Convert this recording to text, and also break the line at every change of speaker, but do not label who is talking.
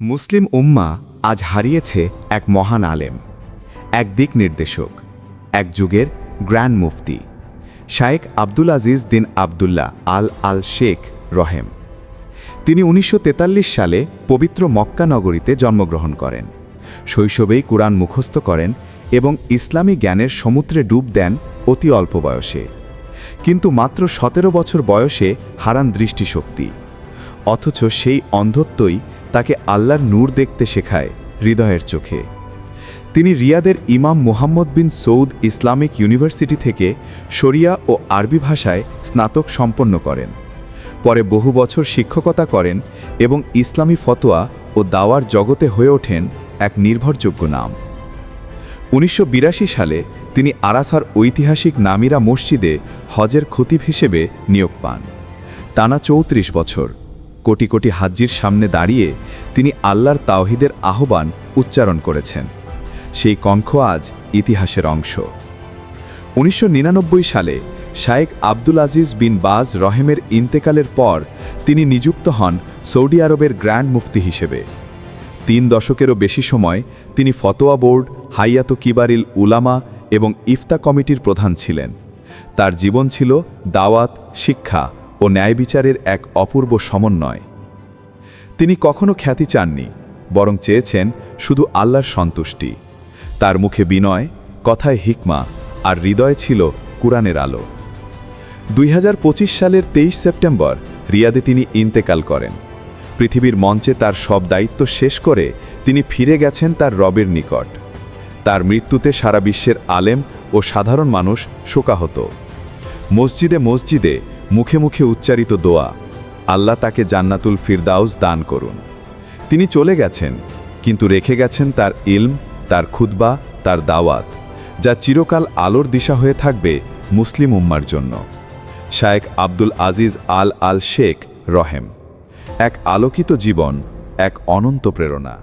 মুসলিম উম্মা আজ হারিয়েছে এক মহান আলেম, এক দিক নির্দেশক, এক যুগের গ্র্যান্ড মুফতি শায়েক আব্দুল আজিজ দিন আবদুল্লাহ আল আল শেখ রহেম। তিনি উনিশশো তেতাল্লিশ সালে পবিত্র মক্কা নগরীতে জন্মগ্রহণ করেন। শৈশবেই কুরআন মুখস্থ করেন এবং ইসলামী জ্ঞানের সমুদ্রে ডুব দেন অতি অল্প বয়সে। কিন্তু মাত্র সতেরো বছর বয়সে হারান দৃষ্টিশক্তি, অথচ সেই অন্ধত্বই তাকে আল্লাহর নূর দেখতে শেখায় হৃদয়ের চোখে। তিনি রিয়াদের Imam Muhammad bin Saud Islamic University থেকে শরিয়া ও আরবি ভাষায় স্নাতক সম্পন্ন করেন। পরে বহু বছর শিক্ষকতা করেন এবং ইসলামী ফতোয়া ও দাওয়ার জগতে হয়ে ওঠেন এক নির্ভরযোগ্য নাম। উনিশশো বিরাশি সালে তিনি আরাসার ঐতিহাসিক নামিরা মসজিদে হজের খতিব হিসেবে নিয়োগ পান। টানা চৌত্রিশ বছর। কোটি কোটি হাজ্জির সামনে দাঁড়িয়ে তিনি আল্লাহর তাওহিদের আহ্বান উচ্চারণ করেছেন। সেই কণ্ঠ আজ ইতিহাসের অংশ। উনিশশো নিরানব্বই সালে শায়েক আব্দুল আজিজ বিন বাজ রহেমের ইন্তেকালের পর তিনি নিযুক্ত হন সৌদি আরবের গ্র্যান্ড মুফতি হিসেবে। তিন দশকেরও বেশি সময় তিনি ফতোয়া বোর্ড, হাইয়াত কিবারিল উলামা এবং ইফতা কমিটির প্রধান ছিলেন। তার জীবন ছিল দাওয়াত, শিক্ষা ও ন্যায় বিচারের এক অপূর্ব সমন্বয়। তিনি কখনো খ্যাতি চাননি, বরং চেয়েছেন শুধু আল্লাহর সন্তুষ্টি। তার মুখে বিনয়, কথায় হিকমা, আর হৃদয় ছিল কুরআনের আলো। দুই হাজার পঁচিশ সালের তেইশ সেপ্টেম্বর রিয়াদে তিনি ইন্তেকাল করেন। পৃথিবীর মঞ্চে তার সব দায়িত্ব শেষ করে তিনি ফিরে গেছেন তার রবের নিকট। তার মৃত্যুতে সারা বিশ্বের আলেম ও সাধারণ মানুষ শোকাহত। মসজিদে মসজিদে মুখে মুখে উচ্চারিত দোয়া, আল্লাহ তাকে জান্নাতুল ফিরদাউস দান করুন। তিনি চলে গেছেন, কিন্তু রেখে গেছেন তার ইলম, তার খুতবা, তার দাওয়াত, যা চিরকাল আলোর দিশা হয়ে থাকবে মুসলিম উম্মার জন্য। শায়েক আব্দুল আজিজ আল আল শেখ রহেম, এক আলোকিত জীবন, এক অনন্ত প্রেরণা।